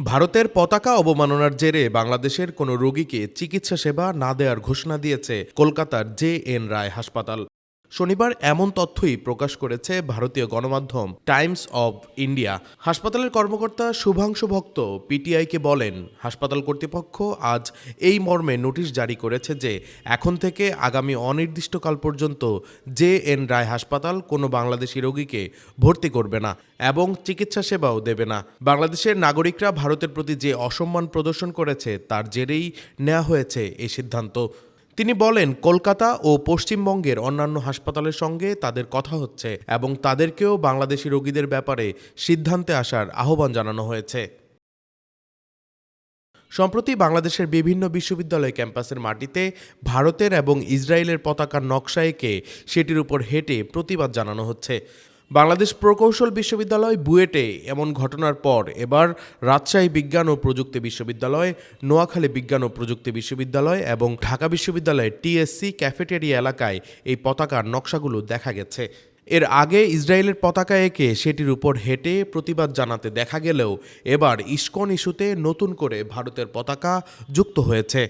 ভারতের পতাকা অবমাননার জেরে বাংলাদেশের কোনো রোগীকে চিকিৎসা সেবা না দেওয়ার ঘোষণা দিয়েছে কলকাতার জে এন রায় হাসপাতাল। শনিবার এমন তথ্যই প্রকাশ করেছে ভারতীয় গণমাধ্যম টাইমস অব ইন্ডিয়া। হাসপাতালের কর্মকর্তা শুভাংশু ভক্ত পিটিআইকে বলেন, হাসপাতাল কর্তৃপক্ষ আজ এই মর্মে নোটিশ জারি করেছে যে এখন থেকে আগামী অনির্দিষ্টকাল পর্যন্ত জে এন রায় হাসপাতাল কোনো বাংলাদেশি রোগীকে ভর্তি করবে না এবং চিকিৎসা সেবাও দেবে না। বাংলাদেশের নাগরিকরা ভারতের প্রতি যে অসম্মান প্রদর্শন করেছে, তার জেরেই নেওয়া হয়েছে এই সিদ্ধান্ত। তিনি বলেন, কলকাতা ও পশ্চিমবঙ্গের অন্যান্য হাসপাতালের সঙ্গে তাদের কথা হচ্ছে এবং তাদেরকেও বাংলাদেশি রোগীদের ব্যাপারে সিদ্ধান্তে আসার আহ্বান জানানো হয়েছে। সম্প্রতি বাংলাদেশের বিভিন্ন বিশ্ববিদ্যালয় ক্যাম্পাসের মাটিতে ভারতের এবং ইসরায়েলের পতাকার নকশা এঁকে সেটির উপর হেঁটে প্রতিবাদ জানানো হচ্ছে। বাংলাদেশ প্রকৌশল বিশ্ববিদ্যালয় বুয়েটে এমন ঘটনার পর এবার রাজশাহী বিজ্ঞান ও প্রযুক্তি বিশ্ববিদ্যালয়, নোয়াখালী বিজ্ঞান ও প্রযুক্তি বিশ্ববিদ্যালয় এবং ঢাকা বিশ্ববিদ্যালয়ের টিএসসি ক্যাফেটেরিয়া এলাকায় এই পতাকার নকশাগুলো দেখা গেছে। এর আগে ইসরায়েলের পতাকা এঁকে সেটির উপর হেঁটে প্রতিবাদ জানাতে দেখা গেলেও এবার ইস্কন ইস্যুতে নতুন করে ভারতের পতাকা যুক্ত হয়েছে।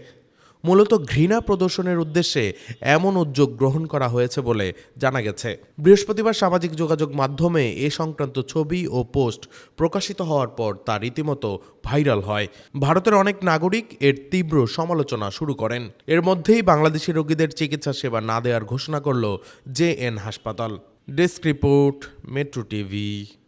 মূলত ঘৃণা প্রদর্শনের উদ্দেশ্যে এমন উদ্যোগ গ্রহণ করা হয়েছে বলে জানা গেছে। বৃহস্পতিবার সামাজিক যোগাযোগ মাধ্যমে এ সংক্রান্ত ছবি ও পোস্ট প্রকাশিত হওয়ার পর তা রীতিমতো ভাইরাল হয়। ভারতের অনেক নাগরিক এর তীব্র সমালোচনা শুরু করেন। এর মধ্যেই বাংলাদেশি রোগীদের চিকিৎসা সেবা না দেওয়ার ঘোষণা করল জে এন হাসপাতাল। Desk report, metro TV.